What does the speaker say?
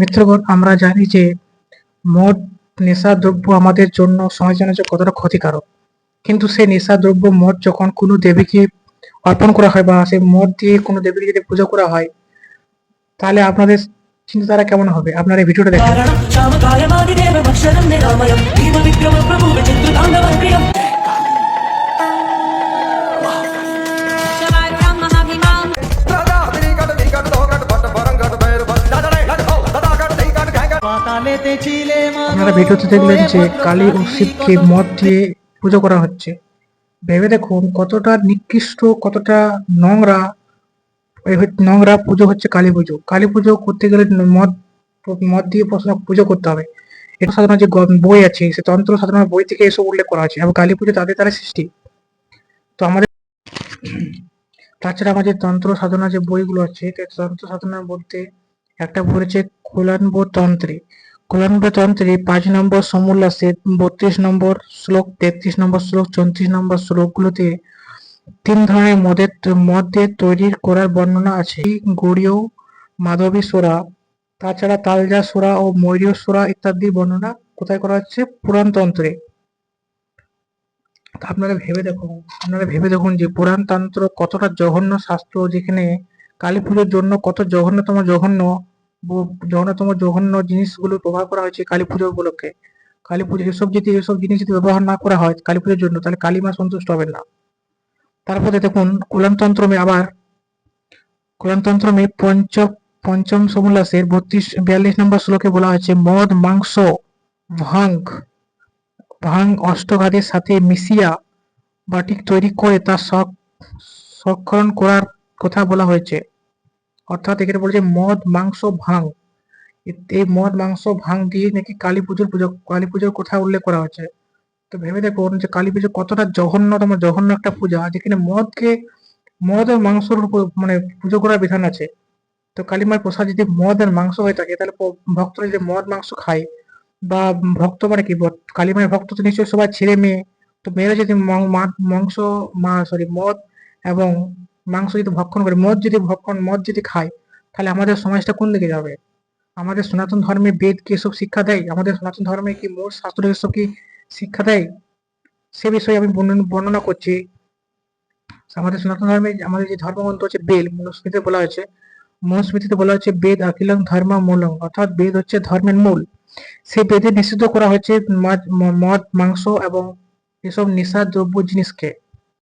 মিত্রগণ, আমরা জানি যে মদ নেশা দ্রব্য আমাদের জন্য সমাজের জন্য কতটা ক্ষতিকারক। কিন্তু সেই নেশা দ্রব্য মদ যখন কোনো দেবীকে অর্পণ করা হয় বা সেই মদ দিয়ে কোনো দেবীকে যদি পুজো করা হয়, তাহলে আপনাদের চিন্তাধারা কেমন হবে? আপনারা এই ভিডিওটা দেখেন। আপনারা ভিডিওতে দেখলেন যে কালী ও শিবকে মদ দিয়ে পুজো করা হচ্ছে। ভেবে দেখুন কতটা নিকৃষ্ট কতটা নোংরা নোংরা পুজো হচ্ছে কালী পুজো। কালী পুজো করতে গেলে মদ মদ দিয়ে প্রশ্ন- পুজো করতে হবে। এটা সাধারণ যে বই আছে সে তন্ত্র সাধারণ বই থেকে এসব উল্লেখ করা আছে এবং কালী পুজো তাদের দ্বারা সৃষ্টি। তো আমাদের তাছাড়া আমাদের তন্ত্র সাধনা যে বইগুলো আছে তন্ত্র সাধনা বলতে একটা বই রয়েছে কুলানব তন্ত্রে। কুলানব তন্ত্রে পাঁচ নম্বর সমুল্লাসের বত্রিশ নম্বর শ্লোক, তেত্রিশ নম্বর শ্লোক, চৌত্রিশ নম্বর শ্লোকগুলোতে তিন ধরনের মদের মদের তৈরি করার বর্ণনা আছে। গৌড়ীয় মাধবী সোরা, তাছাড়া তালজা সোরা ও ময়ূরীয় সোরা ইত্যাদি বর্ণনা কোথায় করা হচ্ছে? পুরাণতন্ত্রে আপনারা ভেবে দেখুন, আপনারা ভেবে দেখুন যে পুরাণতন্ত্র কতটা জঘন্য শাস্ত্র, যেখানে কালী পুজোর জন্য কত জঘন্যতম জঘন্য জঘন্যতম জঘন্য জিনিসগুলো ব্যবহার করা হয়েছে কালী পুজো উপলক্ষে। কালী পুজো, এসব যদি, এসব জিনিস যদি ব্যবহার না করা হয় কালী পুজোর জন্য, তাহলে কালী মা সন্তুষ্ট হবেন না। তারপরে দেখুন কুলানতন্ত্র মে আবার কুলানতন্ত্র মে পঞ্চ, পঞ্চম সমুল্লাসের বত্রিশ, বিয়াল্লিশ নম্বর শ্লোকে বলা হয়েছে, মদ, মাংস, ভাং ভাং অষ্টঘাতের সাথে মিশিয়া বাটিক তৈরি করে তা সক- সংস্করণ করার কথা বলা হয়েছে। অর্থাৎ এখানে বলছে মদ, মাংস, ভাং। এ- এই মদ, মাংস, ভাং দিয়ে নাকি কালী পুজোর পুজো, কালী পুজোর কথা উল্লেখ করা হয়েছে। তো ভেবে দেখুন যে কালী পুজো কতটা জঘন্যতম, জঘন্য একটা পূজা। যেখানে মদকে, মদ আর মাংসর মানে পুজো করার বিধান আছে। তো কালীমার প্রসাদ যদি মদ আর মাংস হয়ে থাকে, তাহলে ভক্তরা যদি মদ, মাংস খায়, বা ভক্ত মানে কি কালীমায়ের ভক্ত তো নিশ্চয়ই সবাই ছেলে মেয়ে। তো মেয়েরা যদি মাংস, মা সরি মদ এবং মাংস যদি ভক্ষণ করে, মদ যদি ভক্ষণ, মদ যদি খায়, তাহলে আমাদের সমাজটা কোন দিকে যাবে? আমাদের সনাতন ধর্মে বেদ কি এসব শিক্ষা দেয়? আমাদের সনাতন ধর্মে কি মূল শাস্ত্র এসব কি শিক্ষা দেয়? সে বিষয়ে আমি বর্ণনা- করছি। আমাদের সনাতন ধর্মে আমাদের যে ধর্মগ্রন্থ হচ্ছে বেদ, মনুস্মৃতিতে বলা হয়েছে, মনুস্মৃতিতে বলা হচ্ছে বেদ আখিলং ধর্ম মূলং, অর্থাৎ বেদ হচ্ছে ধর্মের মূল। সেই বেদে নিষিদ্ধ করা মাছ- মদ, মাংস এবং এসব নেশা দ্রব্য জিনিসকে।